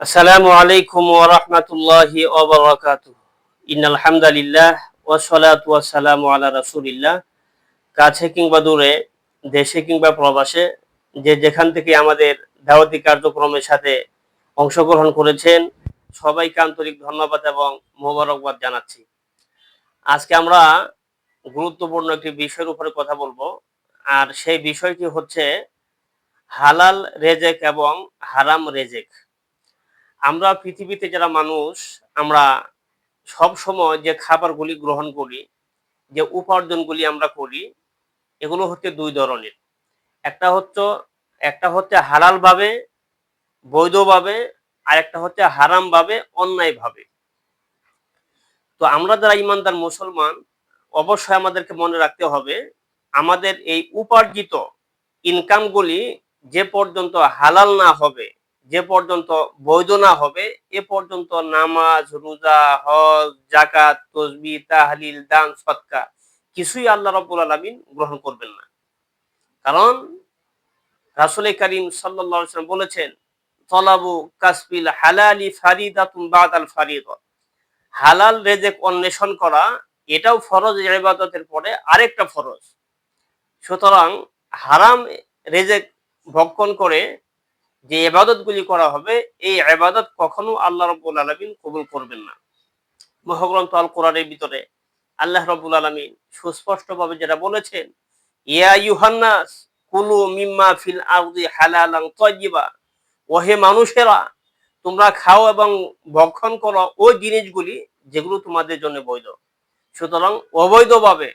আসসালামু আলাইকুম ওয়া রাহমাতুল্লাহি ওয়া বারাকাতুহু। ইন্নাল হামদালিল্লাহ ওয়া সালাতু ওয়া সালামু আলা রাসূলিল্লাহ। কাছে কিংবা দূরে, দেশে কিংবা প্রবাসে, যে যেখান থেকে আমাদের দাওয়াতি কার্যক্রমের সাথে অংশগ্রহণ করেছেন, সবাইকে আন্তরিক ধন্যবাদ এবং মোবারকবাদ জানাচ্ছি। আজকে আমরা গুরুত্বপূর্ণ একটি বিষয়ের উপরে কথা বলব, আর সেই বিষয়টি হচ্ছে হালাল রেজেক এবং হারাম রেজেক। আমরা পৃথিবীতে যারা মানুষ, আমরা সব সময় যে খাবারগুলি গ্রহণ করি, যে উপার্জনগুলি আমরা করি, এগুলো হচ্ছে দুই ধরনের। একটা হচ্ছে একটা হচ্ছে হালালভাবে, বৈধভাবে, আর একটা হচ্ছে হারামভাবে, অন্যায়ভাবে। তো আমরা যারা ইমানদার মুসলমান, অবশ্যই আমাদেরকে মনে রাখতে হবে, আমাদের এই উপার্জিত ইনকামগুলি যে পর্যন্ত হালাল না হবে যে পর্যন্ত বৈধ না হবে, এ পর্যন্ত নামাজ, রোজা, হজ জাকাত তসবি, তাহলিল, দান, সৎকা কিছুই আল্লাহ রব্বুল আলমিন গ্রহণ করবেন না। কারণ রাসুল করিম সাল্লাম বলেছেন, তলাবু কাসবিল হালালি ফারিদাতুম বাদাল ফারিদ। হালাল রেজেক অন্বেষণ করা, এটাও ফরজ ইবাদতের পরে আরেকটা ফরজ। সুতরাং হারাম রেজেক ভক্ষণ করে যে এবাদতগুলি করা হবে, এই এবাদত কখনো আল্লাহ রব্বুল আলমিন কবুল করবেন না। মহাগ্রন্থ আল কোরআনের ভিতরে আল্লাহ রব্বুল আলমিন সুস্পষ্টভাবে যেটা বলেছেন, ইয়া ইউহান্নাস কুলু মিম্মা ফিল আরদি হালালাং তয়্যিবা ওহে মানুষেরা, তোমরা খাও এবং ভক্ষণ করো ওই জিনিসগুলি যেগুলো তোমাদের জন্য বৈধ। সুতরাং অবৈধভাবে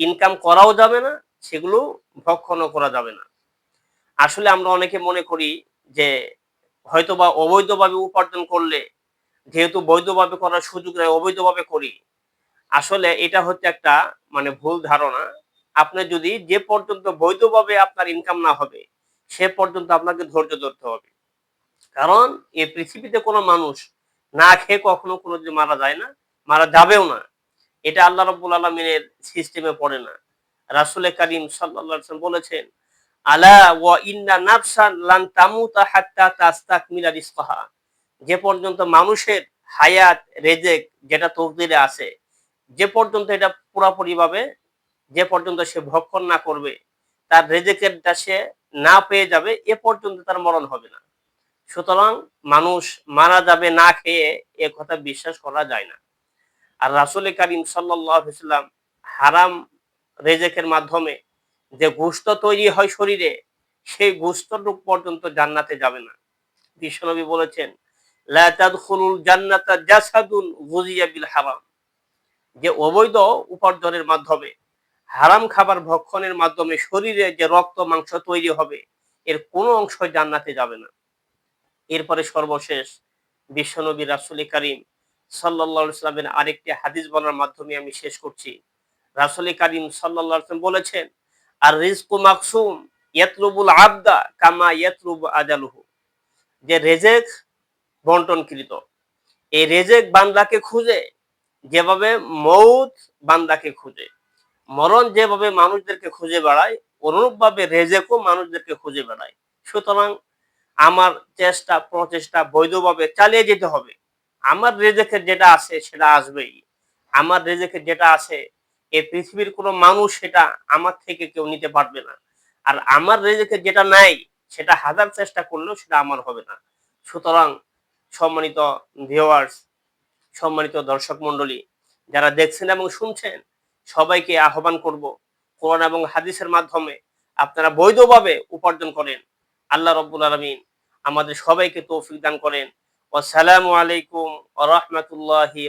ইনকাম করাও যাবে না, সেগুলো ভক্ষণও করা যাবে না। আসলে আমরা অনেকে মনে করি যে হয়তোবা অবৈধভাবে উপার্জন করলে, যেহেতু বৈধভাবে করার সুযোগ নেই, অবৈধভাবে করি। আসলে এটা হচ্ছে একটা মানে ভুল ধারণা। আপনি যদি যে পর্যন্ত বৈধভাবে আপনার ইনকাম না হবে, সে পর্যন্ত আপনাকে ধৈর্য ধরতে হবে। কারণ এই পৃথিবীতে কোনো মানুষ না খেয়ে কখনো কোনো দিন মারা যায় না, মারা যাবেও না। এটা আল্লাহ রব্বুল আলমিনের সিস্টেমে পড়ে না। রাসুল করিম সাল্লাহ বলেছেন আলা ওয়া ইন্না নাফসান লান তামুতা হাত্তা তাস্তাকমিলা রিজকাহা। যে পর্যন্ত মানুষের হায়াত, রেজেক যেটা তকদিরে আছে, যে পর্যন্ত এটা পুরাপুরিভাবে যে পর্যন্ত সে ভক্ষণ না করবে, তার রেজেকেরটা সে না পেয়ে যাবে, এ পর্যন্ত তার মরণ হবে না। সুতরাং মানুষ মারা যাবে না খেয়ে এ কথা বিশ্বাস করা যায় না। আর রাসুল করিম সাল্লাম হারাম রেজেকের মাধ্যমে যে গোস্ত তৈরি হয় শরীরে, সেই গোস্তটুক পর্যন্ত জান্নাতে যাবে না। বিশ্বনবী বলেছেন যে অবৈধ উপার্জনের মাধ্যমে, হারাম খাবার ভক্ষণের মাধ্যমে শরীরে যে রক্ত মাংস তৈরি হবে, এর কোনো অংশ জান্নাতে যাবে না। এরপরে সর্বশেষ, বিশ্বনবী রাসুল করিম সাল্লা ইসলামের আরেকটি হাদিস বলার মাধ্যমে আমি শেষ করছি। রাসুল করিম সাল্লা বলেছেন আর রিজকু মাকসুম ইয়াতলুবুল আবদা কামা ইয়াতলুব আজালুহু। যে রেজেক বন্টনকৃত, এই রেজেক বান্দাকে খুঁজে, যেভাবে মৌত বান্দাকে খুঁজে, মরণ যেভাবে মানুষদেরকে খুঁজে বেড়ায়, অনুরূপভাবে রেজেকও মানুষদেরকে খুঁজে বেড়ায়। সুতরাং আমার চেষ্টা, প্রচেষ্টা বৈধভাবে চালিয়ে যেতে হবে। আমার রেজেকের যেটা আছে সেটা আসবেই। আমার রেজেকের যেটা আছে এই পৃথিবীর কোনো মানুষ সেটা আমার থেকে কেউ নিতে পারবে না। আর আমার রেজেকে যেটা নাই, সেটা হাজার চেষ্টা করলেও সেটা আমার হবে না। সুতরাং সম্মানিত ভিওয়ার্স সম্মানিত দর্শক মন্ডলী যারা দেখছেন এবং শুনছেন, সবাইকে আহ্বান করব, কোরআন এবং হাদিসের মাধ্যমে আপনারা বৈধভাবে উপার্জন করেন। আল্লাহ রব্বুল আলমিন আমাদের সবাইকে তৌফিক দান করেন। আসসালামু আলাইকুম আ রহমতুল্লাহি